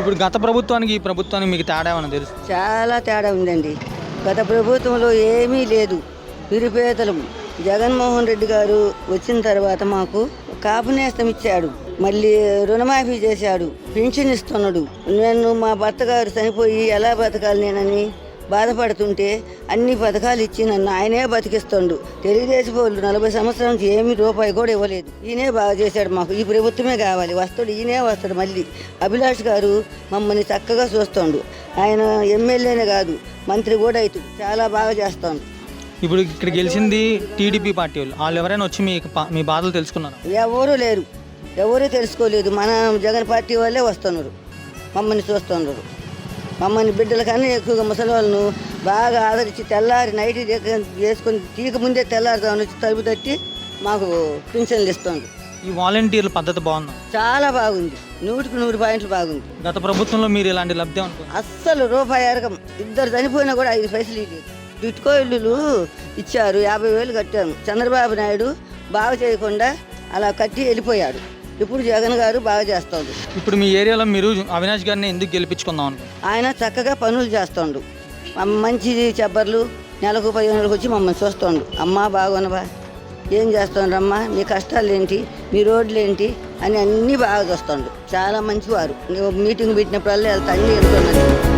ఇప్పుడు గత ప్రభుత్వానికి ఈ ప్రభుత్వానికి మీకు తేడా ఏమైనా తెలుసు చాలా తేడా ఉందండి. గత ప్రభుత్వంలో ఏమీ లేదు. నిరుపేదలం జగన్మోహన్ రెడ్డి గారు వచ్చిన తర్వాత మాకు కాపు నేస్తం ఇచ్చాడు. మళ్ళీ రుణమాఫీ చేశాడు. పింఛన్ ఇస్తున్నాడు. నేను మా భర్త గారు చనిపోయి ఎలా బతకాలి నేనని బాధపడుతుంటే అన్ని పథకాలు ఇచ్చి నన్ను ఆయనే బతికిస్తుండు. తెలుగుదేశం వాళ్ళు నలభై సంవత్సరాల నుంచి ఏమీ రూపాయి కూడా ఇవ్వలేదు. ఈయనే బాగా చేశాడు మాకు. ఈ ప్రభుత్వమే కావాలి. వస్తాడు ఈయనే వస్తాడు మళ్ళీ. అభిలాష్ గారు మమ్మల్ని చక్కగా చూస్తుండు. ఆయన ఎమ్మెల్యేనే కాదు మంత్రి కూడా అవుతుంది చాలా బాగా చేస్తాడు. ఇప్పుడు ఇక్కడ గెలిచింది టీడీపీ పార్టీ వాళ్ళు. వాళ్ళు ఎవరైనా వచ్చి మీ మీ బాధలు తెలుసుకున్నారు? ఎవరు లేరు. ఎవరూ తెలుసుకోలేదు. మన జగన్ పార్టీ వాళ్ళే వస్తున్నారు. మమ్మల్ని చూస్తున్నారు మమ్మల్ని బిడ్డల కన్నా ఎక్కువగా ముసలి వాళ్ళను బాగా ఆదరించి తెల్లారి నైట్ వేసుకొని తీక ముందే తెల్లారుదామని తలుపు తట్టి మాకు పింఛన్లు ఇస్తుంది. ఈ వాలంటీర్ల పద్ధతి బాగుందా? చాలా బాగుంది. నూటికి నూరు పాయింట్లు బాగుంది. గత ప్రభుత్వంలో మీరు ఇలాంటి లబ్ధి అస్సలు రూపాయి అరగం ఇద్దరు చనిపోయినా కూడా ఐదు పైసలు బిట్కో ఇల్లులు ఇచ్చారు యాభై వేలు కట్టాము. చంద్రబాబు నాయుడు బాగా చేయకుండా అలా కట్టి వెళ్ళిపోయాడు. ఇప్పుడు జగన్ గారు బాగా చేస్తుంది. ఇప్పుడు మీ ఏరియాలో మీరు అవినాష్ గారిని ఎందుకు గెలిపించుకుందాం ఆయన చక్కగా పనులు చేస్తుండు. మంచి చెప్పర్లు నెలకు పది నెలలకు వచ్చి మమ్మల్ని చూస్తుండు. అమ్మా బాగున్నవా? ఏం చేస్తుండ్రమ్మా మీ కష్టాలు ఏంటి మీ రోడ్లు ఏంటి అని అన్నీ బాగా చూస్తుండు. చాలా మంచివారు. మీటింగ్ పెట్టినప్పుడల్లా వెళ్తా అన్నీ వెళ్తున్నాను